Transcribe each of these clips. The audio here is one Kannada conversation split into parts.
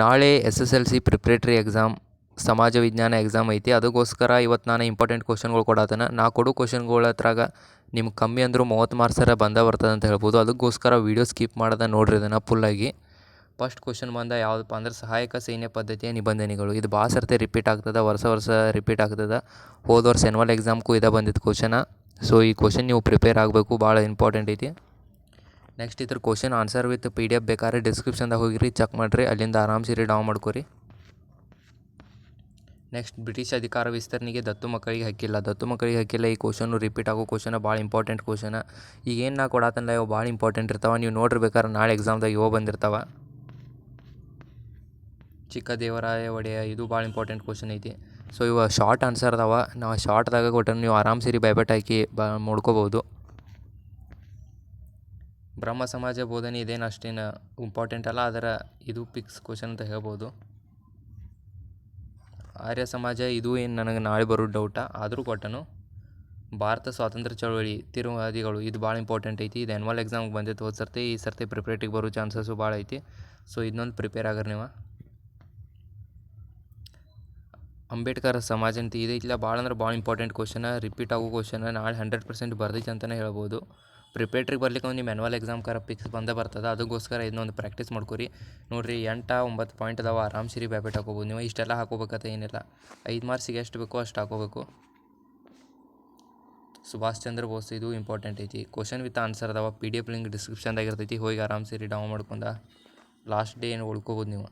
ನಾಳೆ S S L C preparatory exam ಸಮಾಜ ವಿಜ್ಞಾನ ಎಕ್ಸಾಮ್ ಐತಿ. ಅದಕ್ಕೋಸ್ಕರ ಇವತ್ತು ನಾನು ಇಂಪಾರ್ಟೆಂಟ್ ಕ್ವಶನ್ಗಳು ಕೊಡತ್ತೇನೆ ನಾ ಕೊಡೋ ಕ್ವಶನ್ಗಳ ಹತ್ರಾಗ ನಿಮ್ಗೆ ಕಮ್ಮಿ ಅಂದರೂ ಮೂವತ್ತು ಮಾರ್ಕ್ಸರ ಬಂದ ಬರ್ತದೆ ಅಂತ ಹೇಳ್ಬೋದು. ಅದಕ್ಕೋಸ್ಕರ ವೀಡಿಯೋ ಸ್ಕಿಪ್ ಮಾಡೋದ ನೋಡ್ರಿ ಅದನ್ನು ಫುಲ್ಲಾಗಿ ಫಸ್ಟ್ ಕ್ವಶನ್ ಬಂದ ಯಾವುದಪ್ಪ ಅಂದ್ರೆ ಸಹಾಯಕ ಸೈನ್ಯ ಪದ್ಧತಿಯ ನಿಬಂಧನೆಗಳು. ಇದು ಭಾಳ ಸರ್ತಿ ರಿಪೀಟ್ ಆಗ್ತದೆ, ವರ್ಷ ವರ್ಷ ರಿಪೀಟ್ ಆಗ್ತದೆ. ಹೋದ ವರ್ಷ ಎನ್ವಲ್ ಎಕ್ಸಾಮ್ಗೂ ಇದೇ ಬಂದಿದ್ದು ಕ್ವಶನ ಸೊ ಈ ಕ್ವಶನ್ ನೀವು ಪ್ರಿಪೇರ್ ಆಗಬೇಕು, ಭಾಳ ಇಂಪಾರ್ಟೆಂಟ್ ಐತಿ. ನೆಕ್ಸ್ಟ್ ಇದ್ರ question answer with P D F ಬೇಕಾದ್ರೆ ಡಿಸ್ಕ್ರಿಪ್ಷನ್ದಾಗ ಹೋಗಿರಿ ಚೆಕ್ ಮಾಡಿರಿ, ಅಲ್ಲಿಂದ ಆರಾಮ್ ರೀ ಡೌನ್ ಮಾಡ್ಕೊರಿ. ನೆಕ್ಸ್ಟ್ ಬ್ರಿಟಿಷ್ ಅಧಿಕಾರ ವಿಸ್ತರಣೆಗೆ ದತ್ತು ಮಕ್ಕಳಿಗೆ ಹಕ್ಕಿಲ್ಲ. ದತ್ತು ಮಕ್ಕಳಿಗೆ ಹಕ್ಕಿಲ್ಲ, ಈ ಕ್ವಶನು ರಿಪೀಟ್ ಆಗೋ ಕ್ವಶನ ಭಾಳ ಇಂಪಾರ್ಟೆಂಟ್ ಕ್ವಶನ ಈಗ ಏನು ನಾ ಕೊಡತ್ತಲ್ಲ ಇವು ಭಾಳ ಇಂಪಾರ್ಟೆಂಟ್ ಇರ್ತಾವೆ. ನೀವು ನೋಡಿರ್ಬೇಕಾದ್ರೆ ನಾಳೆ ಎಕ್ಸಾಮ್ದಾಗ ಇವು ಬಂದಿರ್ತಾವೆ. ಚಿಕ್ಕ ದೇವರಾಯ ಒಡೆಯ, ಇದು ಭಾಳ ಇಂಪಾರ್ಟೆಂಟ್ ಕ್ವಶನ್ ಐತಿ. ಸೊ ಇವು ಶಾರ್ಟ್ ಆನ್ಸರ್ ಅದಾವ. ನಾವು ಶಾರ್ಟ್ದಾಗ ಕೊಟ್ಟರೆ ನೀವು ಆರಾಮ್ ಬೈಬೆಟ್ ಹಾಕಿ ಬ ನೋಡ್ಕೋಬೋದು. ಬ್ರಹ್ಮ ಸಮಾಜ ಬೋಧನೆ ಇದೇನು ಅಷ್ಟೇನು ಇಂಪಾರ್ಟೆಂಟ್ ಅಲ್ಲ? ಅದರ ಇದು ಪಿಕ್ಸ್ ಕ್ವಶನ್ ಅಂತ ಹೇಳ್ಬೋದು. ಆರ್ಯ ಸಮಾಜ, ಇದು ಏನು ನನಗೆ ನಾಳೆ ಬರೋ ಡೌಟ ಆದರೂ ಕೊಟ್ಟನು. ಭಾರತ ಸ್ವಾತಂತ್ರ್ಯ ಚಳವಳಿ ತಿರುವಾದಿಗಳು, ಇದು ಭಾಳ ಇಂಪಾರ್ಟೆಂಟ್ ಐತಿ. ಇದು ಎನ್ವಲ್ ಎಕ್ಸಾಮ್ಗೆ ಬಂದಿತ್ತು ಹೋದ ಸರ್ತಿ, ಈ ಸರ್ತಿ ಪ್ರಿಪ್ರೇಟಿಗೆ ಬರೋ ಚಾನ್ಸಸ್ಸು ಭಾಳ ಐತಿ. ಸೊ ಇದನ್ನೊಂದು ಪ್ರಿಪೇರ್ ಆಗ್ರಿ ನೀವು. ಅಂಬೇಡ್ಕರ್ ಸಮಾಜ ಅಂತ ಇದೈತಿಲ್ಲ ಭಾಳ ಅಂದ್ರೆ ಭಾಳ ಇಂಪಾರ್ಟೆಂಟ್ ಕ್ವಶನ ರಿಪೀಟ್ ಆಗೋ ಕ್ವಶನ ನಾಳೆ ಹಂಡ್ರೆಡ್ ಪರ್ಸೆಂಟ್ ಬರ್ದೈತೆ ಅಂತಲೇ ಹೇಳ್ಬೋದು. ಪ್ರಿಪೇಟ್ರಿಗೆ ಬರ್ಲಿಕ್ಕೆ ಒಂದು ನಿಮ್ಮ ಆ್ಯನ್ವಲ್ ಎಕ್ಸಾಮ್ ಕರ ಪಿಕ್ಸ್ ಬಂದೇ ಬರ್ತದೆ, ಅದಕ್ಕೋಸ್ಕರ ಇದನ್ನೊಂದು ಪ್ರಾಕ್ಟೀಸ್ ಮಾಡ್ಕೊರಿ. ನೋಡಿರಿ, ಎಂಟು ಒಂಬತ್ತು ಪಾಯಿಂಟ್ ಅದಾವ, ಆರಾಮ್ ಸಿರಿ ಬ್ಯಾಬೆಟ್ ಹಾಕೋಬೋದು. ನೀವು ಇಷ್ಟೆಲ್ಲ ಹಾಕೋಬೇಕಂತ ಏನಿಲ್ಲ. ಐದು ಮಾರ್ಕ್ಸಿಗೆ ಎಷ್ಟು ಬೇಕೋ ಅಷ್ಟು ಹಾಕೋಬೇಕು. ಸುಭಾಷ್ ಚಂದ್ರ ಬೋಸ್, ಇದು ಇಂಪಾರ್ಟೆಂಟ್ ಐತಿ. ಕ್ವಶನ್ ವಿತ್ ಆನ್ಸರ್ ಅದಾವ ಪಿ ಡಿ ಎಫ್ ಲಿಂಕ್ ಡಿಸ್ಕ್ರಿಪ್ಷನ್ದಾಗ ಇರ್ತೈತಿ. ಹೋಗಿ ಆರಾಮ್ ಸಿರಿ ಡೌನ್ ಮಾಡ್ಕೊಂಡ. ಲಾಸ್ಟ್ ಡೇ ಏನು ಉಳ್ಕೋಬೋದು ನೀವು.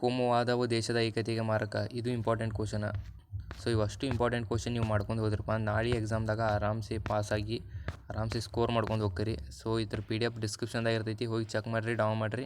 ಕೋಮುವಾದವು ದೇಶದ ಏಕತೆಗೆ ಮಾರಕ. ಇದು ಇಂಪಾರ್ಟೆಂಟ್ ಕ್ವಶನ ಸೊ ಇವಷ್ಟು ಇಂಪಾರ್ಟೆಂಟ್ ಕ್ವಶನ್ ನೀವು ಮಾಡ್ಕೊಂಡು ಹೋದ್ರಪ್ಪ ನಾಳೆ ಎಕ್ಸಾಮ್ದಾಗ ಆರಾಮ್ಸೆ ಪಾಸಾಗಿ ಆರಾಮ್ಸೆ ಸ್ಕೋರ್ ಮಾಡ್ಕೊಂಡು ಹೋಗ್ತೀರಿ. ಸೊ ಇದ್ರ ಪಿ ಡಿ ಎಫ್ ಡಿಸ್ಕ್ರಿಪ್ಷನ್ದಾಗ ಇರ್ತೈತಿ, ಹೋಗಿ ಚೆಕ್ ಮಾಡಿರಿ ಡೌನ್ ಮಾಡಿರಿ.